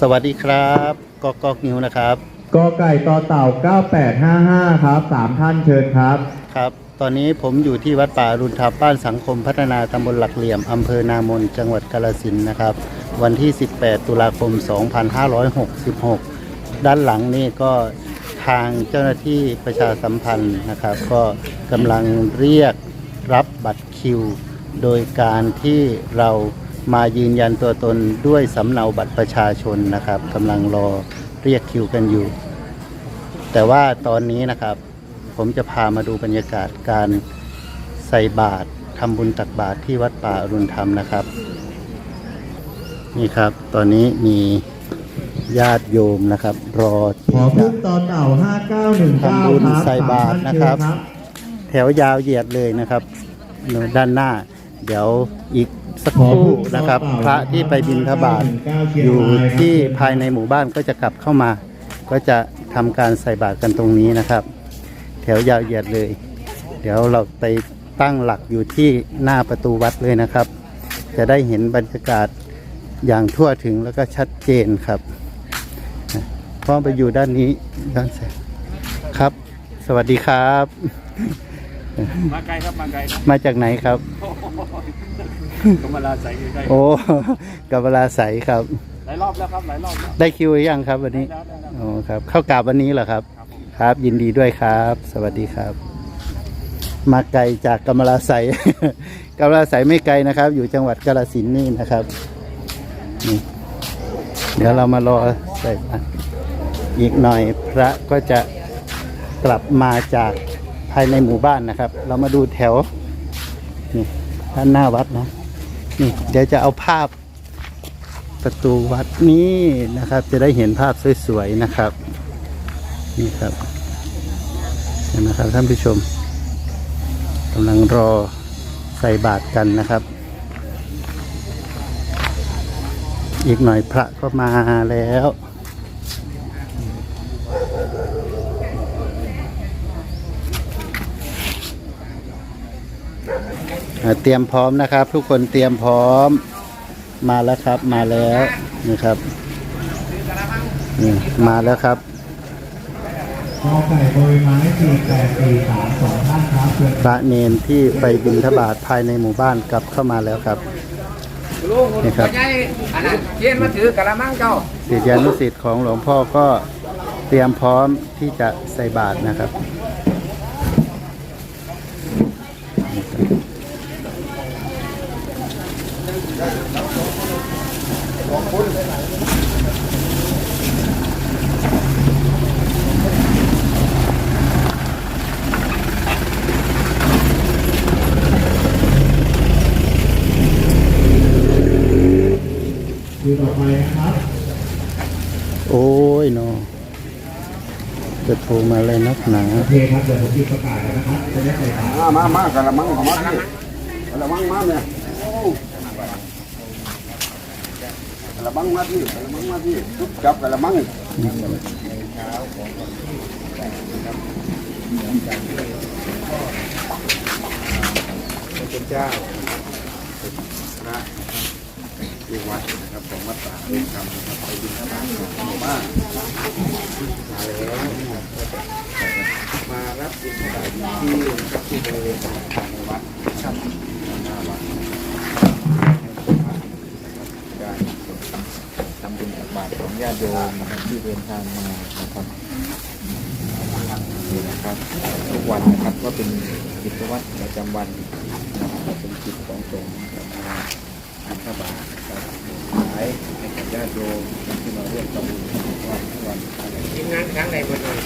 สวัสดีครับกอกกนิวนะครับกอไก่ต่อเต่า 9855 ครับสามท่านเชิญครับ ครับ ตอนนี้ผมอยู่ที่วัดป่าอรุณธรรมบ้านสังคมพัฒนาตำบลหลักเหลี่ยมอำเภอนามนจังหวัดกาฬสินธุ์นะครับ วันที่ 18 ตุลาคม 2566 ด้านหลังนี่ก็ทางเจ้าหน้าที่ประชาสัมพันธ์นะครับ ก็กำลังเรียกรับบัตรคิว โดยการที่เรา มายืนยันตัวตนด้วยสำเนาบัตรประชาชนนะครับกำลังรอเรียกคิวกันอยู่ แต่ว่าตอนนี้นะครับ ผมจะพามาดูบรรยากาศการใส่บาตรทำบุญตักบาตรที่วัดป่าอรุณธรรมนะครับ นี่ครับ ตอนนี้มีญาติโยมนะครับ รอขที่อจะ พึ่งต่อเต่า5919ทำบุญครับใส่บาตรนะครับสามท่าเชิญแถวยาวเหยียดเลยนะครับ ด้านหน้า เดี๋ยวอีกสักครู่นะครับ พระที่ไปบิณฑบาตอยู่ที่ภายในหมู่บ้านก็จะกลับเข้ามา ก็จะทำการใส่บาตรกันตรงนี้นะครับ แถวยาวเหยียดเลย เดี๋ยวเราไปตั้งหลักอยู่ที่หน้าประตูวัดเลยนะครับ จะได้เห็นบรรยากาศอย่างทั่วถึงแล้วก็ชัดเจนครับพร้อมไปอยู่ด้านนี้ด้านแสงครับ สวัสดีครับ มาไกลครับมาไกลครับมาจากไหนครับกำมะลาใส่ใกล้โอ้ กับบลาใสครับหลายรอบแล้วครับหลายรอบแล้วได้คิวหรือยังครับวันนี้แล้วแล้วแล้วโอ้ครับเข้ากราบวันนี้เหรอครับ ครับผม ครับยินดีด้วยครับ สวัสดีครับ มาไกลจากกำมะลาใสกำมะลาใสไม่ไกลนะครับ อยู่จังหวัดกาฬสินธุ์นี่นะครับนี่เดี๋ยวเรามารอใส่บาตรอีกหน่อยพระก็จะกลับมาจากภายในหมู่บ้านนะครับ เรามาดูแถวนี่ด้านหน้าวัดนะนี่เดี๋ยวจะเอาภาพประตูวัดนี้นะครับ จะได้เห็นภาพสวยๆนะครับ นี่ครับเห็นไหมครับท่านผู้ชมกำลังรอใส่บาตรกันนะครับ อีกหน่อยพระก็มาแล้ว เตรียมพร้อมนะครับ ทุกคนเตรียมพร้อมมาแล้วครับ มาแล้วนี่ครับนี่มาแล้วครับกอไก่โดยไม้4843สองท่านครับเชิญพระเนนที่ไปบิณฑบาตภายในหมู่บ้านกลับเข้ามาแล้วครับลุงนี่ครับพ่อใหญ่อันนั้นเย็นมาถือกะละมังเจ้าศิษยานุศิษย์ของหลวงพ่อก็เตรียมพร้อมที่จะใส่บาตรนะครับ คือต่อไปนะครับ โอ้ยเนาะจะโทรมาอะไรนักหนาโอเคครับ เดี๋ยวผมปิดประกาศแล้วนะครับ จะได้ใส่บาตรมามามากระมังของมาที่กระมังมาเนี่ยโอ้กระมังมาที่กระมังมาที่ทุบจับกระมังเป็นเจ้าพระที่วัดนะครับของวัดป่าเรือนคำนะครับไปบินทบาทของหมู่บ้านมาแล้วนะครับก็จะมารับบิณฑบาตที่ที่บริเวณภายในวัดครับหน้าวัดการทำบุญตักบาตรของญาติโยมนะครับที่เดินทางมานะครับนี่นะครับทุกวันนะครับก็เป็นกิจวัตรประจำวันนะครับเป็นกิจของสงฆ์นะครับ มาบิณฑบาตนะครับขายให้กับญาติโยมที่มาร่วมทำบุญวันทุกวันอะไรทีมงานครั้งใดมาเลย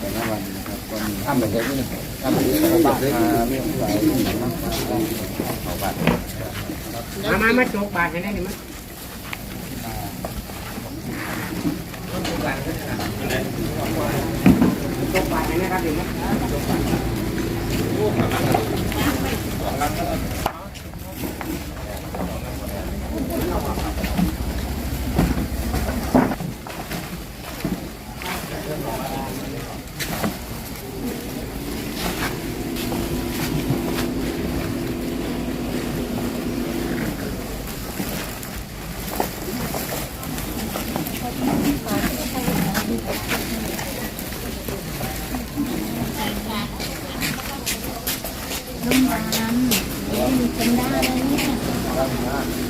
แต่ละวันนะครับก็มีทำเหมือนกันนี่ทำเหมือนกันบ้านมาเรื่องราวที่มันเขาบ้านมามามาโจกบาทให้ได้นี่มั้ยโจกบาทให้นะครับเดี๋ยวมั้ยข ม่มีคนได้เลยเนี่ย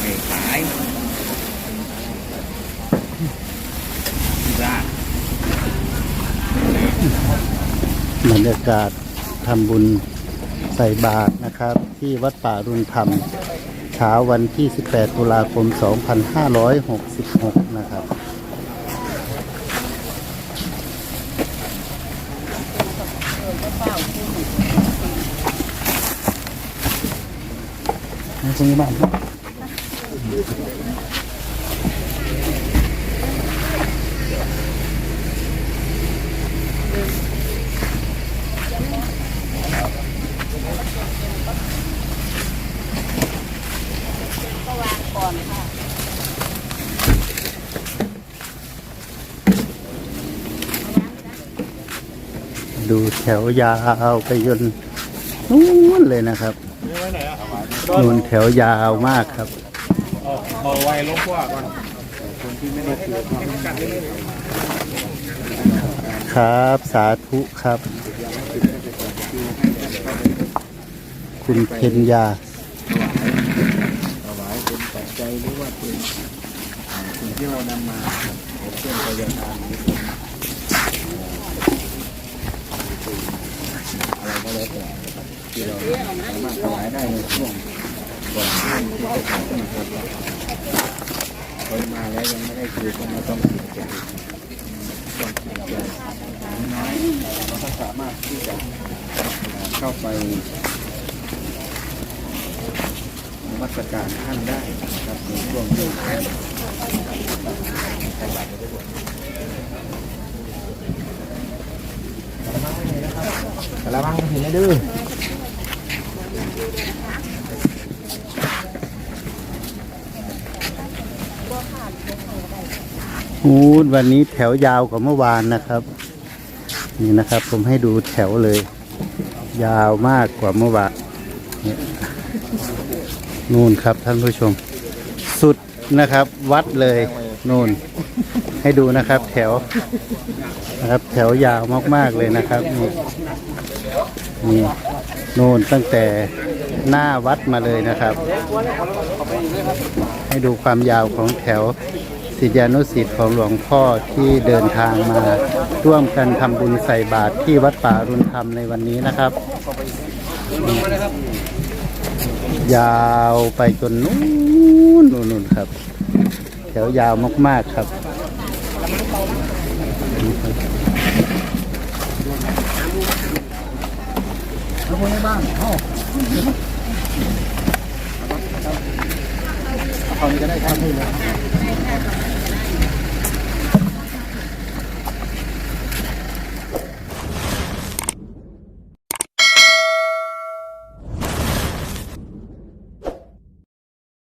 ไม่ขายที่บ้าน บ รรยากาศทำบุญใส่บาตรนะครับ ที่วัดป่ารุนธรรมเช้าวันที่ 18 ตุลาคม 2566 นะครับตรงนี้บ้าง ดูแถวยาวไปจนนู้นเลยนะครับนู่นแถวยาวมากครับเอาไว้ลงพวกก่อนครับสาธุครับ คุณเพญญาถวายเป็นปัจจัยหรือว่าเป็นอ่าสิ่งที่เรานำมาครับเป็นเครื่องพยาทานหรื อะไรก็แล้วแต่นะครับที่เราสามารถถวายได้ในช่วงก่อนที่จะทำนะครับคนมาแล้วยังไม่ได้คือก็มาต้องเสียใจต้องเสียใจน้อยเราก็สามารถที่จะเข้าไปนมัสการท่านได้นะครับในช่วงที่ท่านก ระมังเห็นไหมดื้ออูวันนี้แถวยาวกว่าเมื่อวานนะครับ นี่นะครับ ผมให้ดูแถวเลย ยาวมากกว่าเมื่อวานนู่นครับท่านผู้ชม สุดนะครับ วัดเลยนู่น ให้ดูนะครับ แถวนะครับ แถวยาวมากๆเลยนะครับนี่ นี่นู่นตั้งแต่หน้าวัดมาเลยนะครับ ให้ดูความยาวของแถวศิษยานุศิษย์ของหลวงพ่อที่เดินทางมา ร่วมกันทำบุญใส่บาตรที่วัดป่ารุณธรรมในวันนี้นะครับ ยาวไปจนนู้นนู่นนู่นครับ แถวยาวมากๆครับ เขาจะได้ทำให้เลย